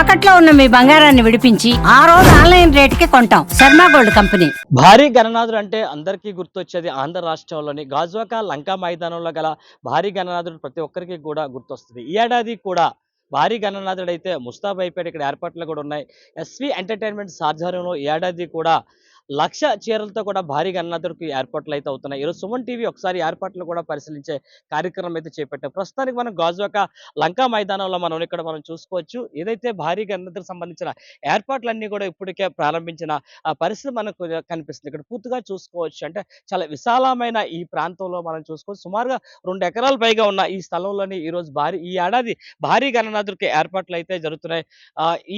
తాకట్లో ఉన్న మీ బంగారాన్ని విడిపించి ఆ రోజు ఆన్లైన్ రేటుకి కొంటాం. Sharma gold company. భారీ గణనాథుడు అంటే అందరికీ గుర్తొచ్చేది ఆంధ్ర రాష్ట్రంలోని గాజువాక లంకా మైదానంలో గల భారీ గణనాథుడు ప్రతి ఒక్కరికి కూడా గుర్తొస్తుంది. ఈ ఏడాది కూడా భారీ గణనాథుడు అయితే ముస్తాబ్ అయిపోయాడు. ఇక్కడ ఏర్పాట్లు కూడా ఉన్నాయి. ఎస్వి ఎంటర్టైన్మెంట్ సాధ్యంలో ఈ ఏడాది కూడా లక్ష చీరలతో కూడా భారీ గణనాథుడికి ఏర్పాట్లు అయితే అవుతున్నాయి. ఈరోజు సుమన్ టీవీ ఒకసారి ఏర్పాట్లు కూడా పరిశీలించే కార్యక్రమం అయితే చేపట్టాం ప్రస్తుతానికి మనం గాజువాక లంకా మైదానంలో మనం ఇక్కడ మనం చూసుకోవచ్చు. ఏదైతే భారీ అన్నదరకు సంబంధించిన ఏర్పాట్లన్నీ కూడా ఇప్పటికే ప్రారంభించిన పరిస్థితి మనకు కనిపిస్తుంది. ఇక్కడ పూర్తిగా చూసుకోవచ్చు అంటే చాలా విశాలమైన ఈ ప్రాంతంలో మనం చూసుకోవచ్చు. సుమారుగా రెండు ఎకరాల పైగా ఉన్న ఈ స్థలంలోని ఈ రోజు భారీ ఈ ఏడాది భారీ గణనాథుడికి ఏర్పాట్లు అయితే జరుగుతున్నాయి.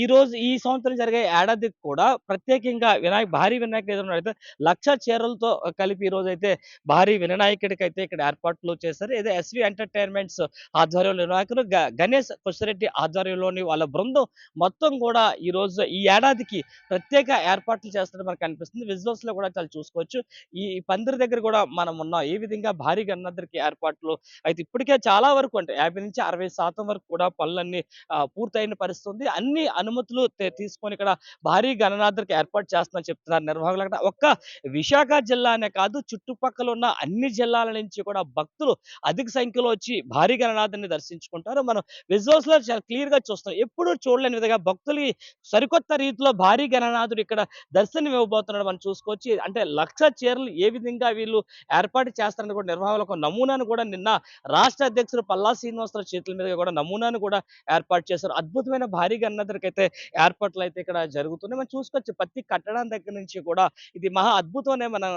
ఈ రోజు ఈ సంవత్సరం జరిగే ఏడాదికి కూడా ప్రత్యేకంగా వినాయక భారీ వినాయక వినాయకుడు అయితే లక్ష చీరలతో కలిపి ఈ రోజు అయితే భారీ వినాయకుడికి అయితే ఇక్కడ ఏర్పాట్లు చేశారు. ఇది ఎస్వి ఎంటర్టైన్మెంట్స్ ఆధ్వర్యంలో వినాయకుడు గ- గణేష్ కొసిరెడ్డి ఆధ్వర్యంలోని వాళ్ళ బృందం మొత్తం కూడా ఈ రోజు ఈ ఏడాదికి ప్రత్యేక ఏర్పాట్లు చేస్తున్నట్టు మనకు కనిపిస్తుంది విజువల్స్లో కూడా చాలా చూసుకోవచ్చు. ఈ పందిరి దగ్గర కూడా మనం ఉన్నాం. ఏ విధంగా భారీ గణనాథుడికి ఏర్పాట్లు అయితే ఇప్పటికే చాలా వరకు అంటే యాభై నుంచి అరవై శాతం వరకు కూడా పనులన్నీ పూర్తయిన పరిస్థితి అన్ని అనుమతులు తీసుకొని ఇక్కడ భారీ గణనాథరికి ఏర్పాటు చేస్తున్నా చెప్తున్నారు. నిర్వాహకులు ఒక్క విశాఖ జిల్లానే కాదు చుట్టుపక్కల ఉన్న అన్ని జిల్లాల నుంచి కూడా భక్తులు అధిక సంఖ్యలో వచ్చి భారీ గణనాథాన్ని దర్శించుకుంటారు. మనం విజువల్స్లో చాలా క్లియర్గా చూస్తాం ఎప్పుడూ చూడలేని విధంగా భక్తులు సరికొత్త రీతిలో భారీ గణనాథుడు ఇక్కడ దర్శనం ఇవ్వబోతున్నాడు. మనం చూసుకోవచ్చు. అంటే లక్ష చీరలు ఏ విధంగా వీళ్ళు ఏర్పాటు చేస్తారని కూడా నిర్వాహకులు నమూనాను కూడా నిన్న రాష్ట్ర అధ్యక్షుడు పల్లా శ్రీనివాసరావు చేతుల మీద కూడా నమూనాను కూడా ఏర్పాటు చేశారు. అద్భుతమైన భారీ గణనాథుడికి అయితే ఏర్పాట్లు అయితే ఇక్కడ జరుగుతున్నాయి. మనం చూసుకోవచ్చు. ప్రతి కట్టడం దగ్గర నుంచి కూడా కూడా ఇది మహా అద్భుతమనే మనం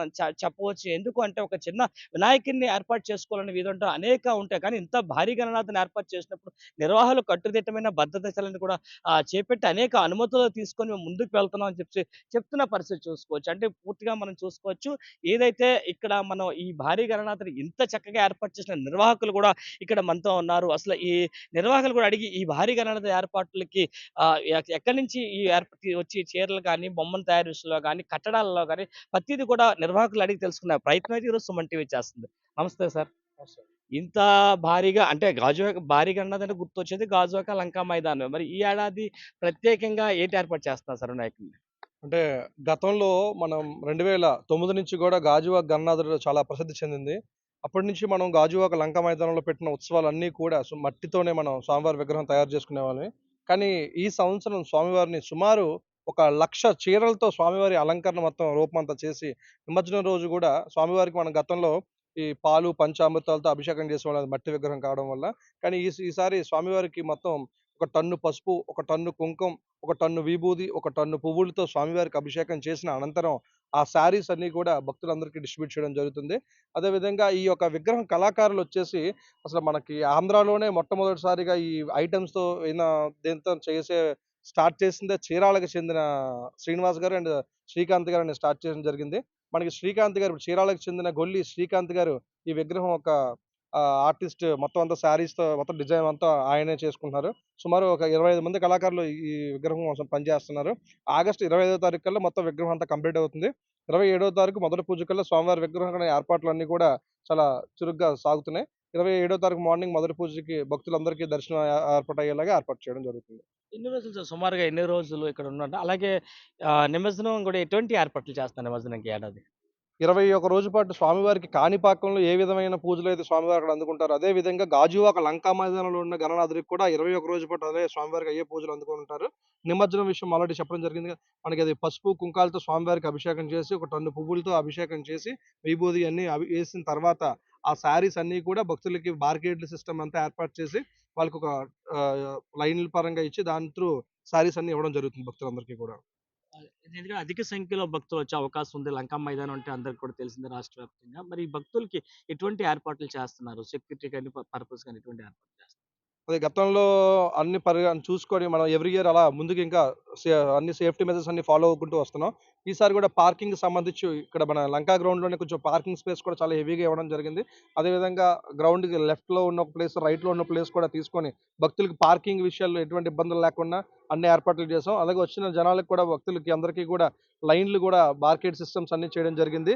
చెప్పవచ్చు. ఎందుకు అంటే ఒక చిన్న వినాయకుడిని ఏర్పాటు చేసుకోవాలని వీధంటూ అనేక ఉంటాయి. కానీ ఇంత భారీ గణనాథుని ఏర్పాటు చేసినప్పుడు నిర్వాహకులు కట్టుదిట్టమైన భద్రతలను కూడా చేపట్టి అనేక అనుమతులు తీసుకొని మేము ముందుకు వెళ్తున్నాం అని చెప్పి చెప్తున్న పరిస్థితి చూసుకోవచ్చు. అంటే పూర్తిగా మనం చూసుకోవచ్చు. ఏదైతే ఇక్కడ మనం ఈ భారీ గణనాథుని ఇంత చక్కగా ఏర్పాటు చేసిన నిర్వాహకులు కూడా ఇక్కడ మనతో ఉన్నారు. అసలు ఈ నిర్వాహకులు కూడా అడిగి ఈ భారీ గణనాథ ఏర్పాట్లకి ఎక్కడి నుంచి ఈ ఏర్పాటు వచ్చి చీరలు కానీ బొమ్మలు తయారు విషయంలో కానీ కట్టడాలలో కానీ ప్రతిదీ కూడా నిర్వాహకులు అడిగి తెలుసుకునే ప్రయత్నం అయితే ఈరోజు సుమన్ టీవీ చేస్తుంది. నమస్తే సార్. ఇంత భారీగా అంటే గాజువాక భారీ గణనాథ్ అంటే గుర్తొచ్చేది గాజువాక లంకా మైదానం. మరి ఈ ఏడాది ప్రత్యేకంగా ఏంటి ఏర్పాటు చేస్తున్నారు సార్ వినాయకుడిని? అంటే గతంలో మనం రెండు వేల తొమ్మిది నుంచి కూడా గాజువాక గణనాథుడు చాలా ప్రసిద్ధి చెందింది. అప్పటి నుంచి మనం గాజువాక లంక మైదానంలో పెట్టిన ఉత్సవాలన్నీ కూడా మట్టితోనే మనం స్వామివారి విగ్రహం తయారు చేసుకునే వాళ్ళని కానీ ఈ సంవత్సరం స్వామివారిని సుమారు ఒక లక్ష చీరలతో స్వామివారి అలంకరణ మొత్తం రూపమంతా చేసి నిమజ్జనం రోజు కూడా స్వామివారికి మనం గతంలో ఈ పాలు పంచామృతాలతో అభిషేకం చేసేవాళ్ళం. మట్టి విగ్రహం కావడం వల్ల. కానీ ఈ ఈసారి స్వామివారికి మొత్తం ఒక టన్ను పసుపు ఒక టన్ను కుంకుమ ఒక టన్ను విభూది ఒక టన్ను పువ్వులతో స్వామివారికి అభిషేకం చేసిన అనంతరం ఆ శారీస్ అన్ని కూడా భక్తులందరికీ డిస్ట్రిబ్యూట్ చేయడం జరుగుతుంది. అదేవిధంగా ఈ యొక్క విగ్రహం కళాకారులు వచ్చేసి అసలు మనకి ఆంధ్రాలోనే మొట్టమొదటిసారిగా ఈ ఐటమ్స్తో అయిన దీంతో చేసే స్టార్ట్ చేసిందే చీరాలకు చెందిన శ్రీనివాస్ గారు అండ్ శ్రీకాంత్ గారు అని స్టార్ట్ చేయడం జరిగింది. మనకి శ్రీకాంత్ గారు ఇప్పుడు చీరాలకు చెందిన గొల్లి శ్రీకాంత్ గారు ఈ విగ్రహం ఒక ఆర్టిస్ట్ మొత్తం అంతా శారీస్తో తో మొత్తం డిజైన్ అంతా ఆయనే చేసుకుంటున్నారు. సుమారు ఒక ఇరవై ఐదు మంది కళాకారులు ఈ విగ్రహం కోసం పనిచేస్తున్నారు. ఆగస్టు ఇరవై ఐదో తారీఖు కల్లా మొత్తం విగ్రహం అంతా కంప్లీట్ అవుతుంది. ఇరవై ఏడో తారీఖు మొదటి పూజ కల్లా స్వామివారి విగ్రహం ఏర్పాట్లు అన్నీ కూడా చాలా చురుగ్గా సాగుతున్నాయి. ఇరవై ఏడో తారీఖు మార్నింగ్ మొదటి పూజకి భక్తులందరికీ దర్శనం ఏర్పాటు అయ్యేలాగా ఏర్పాటు చేయడం జరుగుతుంది. ఎన్ని రోజులు సార్? సుమారుగా ఎన్ని రోజులు ఇక్కడ ఉన్నట్టు అలాగే నిమజ్జనం కూడా ఎటువంటి ఏర్పాట్లు చేస్తున్నారు నిమజ్జనంకి ఏడాది? ఇరవై ఒక రోజు పాటు స్వామివారికి కాణిపాకంలో ఏ విధమైన పూజలు అయితే స్వామివారు అక్కడ అందుకుంటారు అదే విధంగా గాజువాక లంకా మైదానంలో ఉన్న గణనాథుడికి కూడా ఇరవై ఒక రోజు పాటు అదే స్వామివారికి అయ్యే పూజలు అందుకుంటారు నిమజ్జనం విషయం ఆల్రెడీ చెప్పడం జరిగింది మనకి అది పసుపు కుంకాలతో స్వామివారికి అభిషేకం చేసి ఒక టన్ను పువ్వులతో అభిషేకం చేసి విభూది అన్ని అవి వేసిన తర్వాత ఆ శారీస్ అన్ని కూడా భక్తులకి బార్గేట్ల సిస్టమ్ అంతా ఏర్పాటు చేసి వాళ్ళకి ఒక లైన్ల పరంగా ఇచ్చి దాని త్రూ శారీస్ అన్ని ఇవ్వడం జరుగుతుంది భక్తులందరికీ కూడా. ఎందుకంటే అధిక సంఖ్యలో భక్తులు వచ్చే అవకాశం ఉంది. లంకా మైదానం అంటే అందరికి కూడా తెలిసిందే రాష్ట్ర వ్యాప్తంగా. మరి భక్తులకి ఎటువంటి ఏర్పాట్లు చేస్తున్నారు? సెక్యూరిటీ కానీ పర్పస్ కానీ ఎటువంటి ఏర్పాట్లు చేస్తున్నారు? అదే గతంలో అన్ని పరి చూసుకొని మనం ఎవ్రీ ఇయర్ అలా ముందుకు ఇంకా అన్ని సేఫ్టీ మెజర్స్ అన్ని ఫాలో అవ్వుకుంటూ వస్తున్నాం. ఈసారి కూడా పార్కింగ్ సంబంధించి ఇక్కడ మన లంకా గ్రౌండ్లోనే కొంచెం పార్కింగ్ స్పేస్ కూడా చాలా హెవీగా ఇవ్వడం జరిగింది. అదేవిధంగా గ్రౌండ్కి లెఫ్ట్లో ఉన్న ప్లేస్ రైట్లో ఉన్న ప్లేస్ కూడా తీసుకొని భక్తులకు పార్కింగ్ విషయాల్లో ఎటువంటి ఇబ్బందులు లేకుండా అన్ని ఏర్పాట్లు చేసాం. అలాగే వచ్చిన జనాలకు కూడా భక్తులకి అందరికీ కూడా లైన్లు కూడా బార్కెట్ సిస్టమ్స్ అన్ని చేయడం జరిగింది.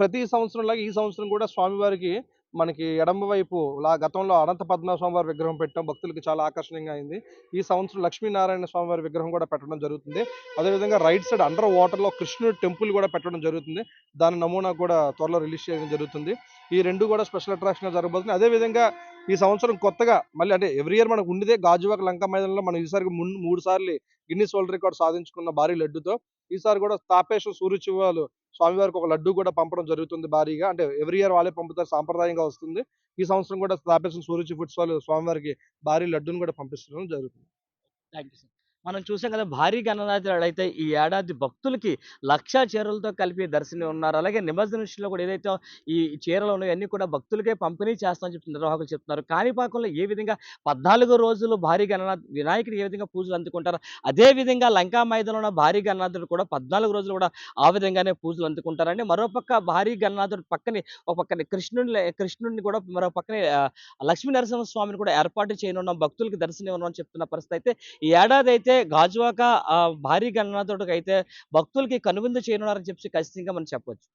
ప్రతి సంవత్సరం లాగా ఈ సంవత్సరం కూడా స్వామివారికి మనకి ఎడమ వైపు లా గతంలో అనంత పద్మనాభ స్వామివారి విగ్రహం పెట్టడం భక్తులకి చాలా ఆకర్షణీయంగా అయింది. ఈ సంవత్సరం లక్ష్మీనారాయణ స్వామివారి విగ్రహం కూడా పెట్టడం జరుగుతుంది. అదేవిధంగా రైట్ సైడ్ అండర్ వాటర్లో కృష్ణుడి టెంపుల్ కూడా పెట్టడం జరుగుతుంది. దాని నమూనా కూడా త్వరలో రిలీజ్ చేయడం జరుగుతుంది. ఈ రెండు కూడా స్పెషల్ అట్రాక్షన్ జరగబోతుంది అదేవిధంగా ఈ సంవత్సరం కొత్తగా మళ్ళీ అంటే ఎవ్రీ ఇయర్ మనకు ఉండేదే గాజువాక లంక మైదానంలో మనం ఈసారి మున్- మూడు సార్లు గిన్నీస్ వరల్డ్ రికార్డ్ సాధించుకున్న భారీ లడ్డుతో ఈసారి కూడా తాపేశ్వర సూర్యచివాలు స్వామివారికి ఒక లడ్డు కూడా పంపడం జరుగుతుంది భారీగా. అంటే ఎవ్రీ ఇయర్ వాళ్ళే పంపుతారు సాంప్రదాయంగా వస్తుంది. ఈ సంవత్సరం కూడా స్థాపించిన సూర్యచి ఫుడ్స్ వాళ్ళు స్వామివారికి భారీ లడ్డును కూడా పంపిస్తడం జరుగుతుంది. Thank you sir. మనం చూసాం కదా భారీ గణనాథుడు అయితే ఈ ఏడాది భక్తులకి లక్ష చీరలతో కలిపి దర్శనం ఉన్నారు అలాగే నిమజ్జన విషయంలో కూడా ఏదైతే ఈ చీరలు ఉన్నాయో అన్ని కూడా భక్తులకే పంపిణీ చేస్తామని చెప్పి నిర్వాహకులు చెప్తున్నారు. కాణిపాకంలో ఏ విధంగా పద్నాలుగు రోజులు భారీ గణనాథ్ వినాయకుడు ఏ విధంగా పూజలు అందుకుంటారు అదే విధంగా లంకా మైదానంలో భారీ గణనాథుడు కూడా పద్నాలుగు రోజులు కూడా ఆ విధంగానే పూజలు అందుకుంటారండి. మరోపక్క భారీ గణనాథుడు పక్కనే ఒక పక్కనే కృష్ణుని కృష్ణుడిని కూడా మరో పక్కనే లక్ష్మీ నరసింహ స్వామిని కూడా ఏర్పాటు చేయనున్నాం. భక్తులకి దర్శనం ఇవ్వడం అని చెప్తున్న పరిస్థితి అయితే ఈ ఏడాది అయితే గాజువాక ఆ, భారీ గణనాథుడికి అయితే భక్తులకి కనువిందు చేయనున్నారని చెప్పి ఖచ్చితంగా మనం చెప్పొచ్చు.